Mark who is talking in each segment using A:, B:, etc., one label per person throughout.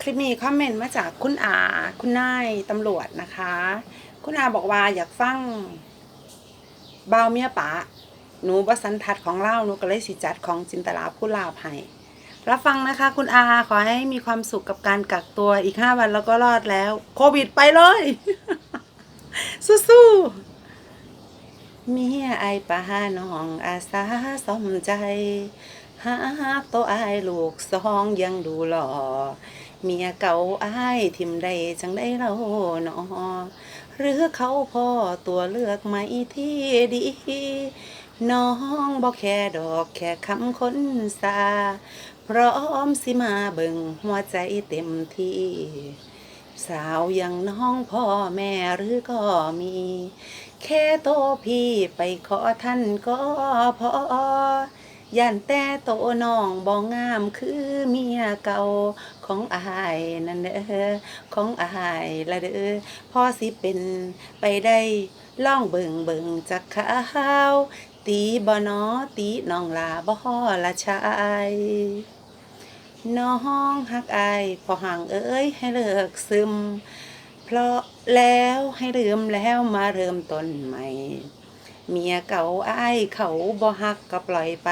A: คลิปนี้คอมเมนต์มาจากคุณอาคุณนายตำรวจนะคะ คุณอาบอกว่าอยากฟังเบาวเมียป๋าหนูบสันทัดของเล่าหนูก็เลยสิจัดของจินตลาผู้ลาภให้รับฟังนะคะ คุณอาขอให้มีความสุขกับการกักตัวอีกห้าวันแล้วก็รอดแล้ว โควิดไปเลย สู้ๆเมียไอายปาน้องอาสาสมใจ หากตัวอายลูกสองยังดูหล่อเมียเก่าอายทิมได้จังได้เล่าหนอหรือเขาพ่อตัวเลือกไม่ที่ดี น้องบอกแค่ดอกแค่คำคนสาพร้อมสิมาเบิ่งหัวใจเต็มที่ สาวอย่างน้องพ่อแม่หรือก็มี แค่โตพี่ไปขอท่านก็พอ ย่านแต่โตน้องบ่งามคือเมียเก่าของอายนั่นเด้อของอายละเด้อพ่อสิเป็นไปได้ล่องเบิงเบิงจากขาวตีบ่นอตีน้องลาบ่อละชายน้องฮักอายพอห่างเอ้ยให้เลิกซึม เพราะแล้วให้ลืมแล้วมาเริ่มต้นใหม่ เมียเก่าอายเขาบ่ฮักก็ปล่อยไป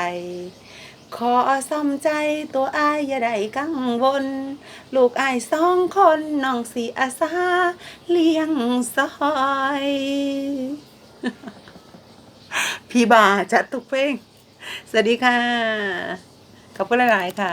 A: ขอซ่อมใจตัวอายอย่าได้กังวล ลูกอายสองคนน้องสีอาสาเลี้ยงซอยพี่บาจัดทุกเพลง สวัสดีค่ะ ขอบคุณหลาย ๆ ค่ะ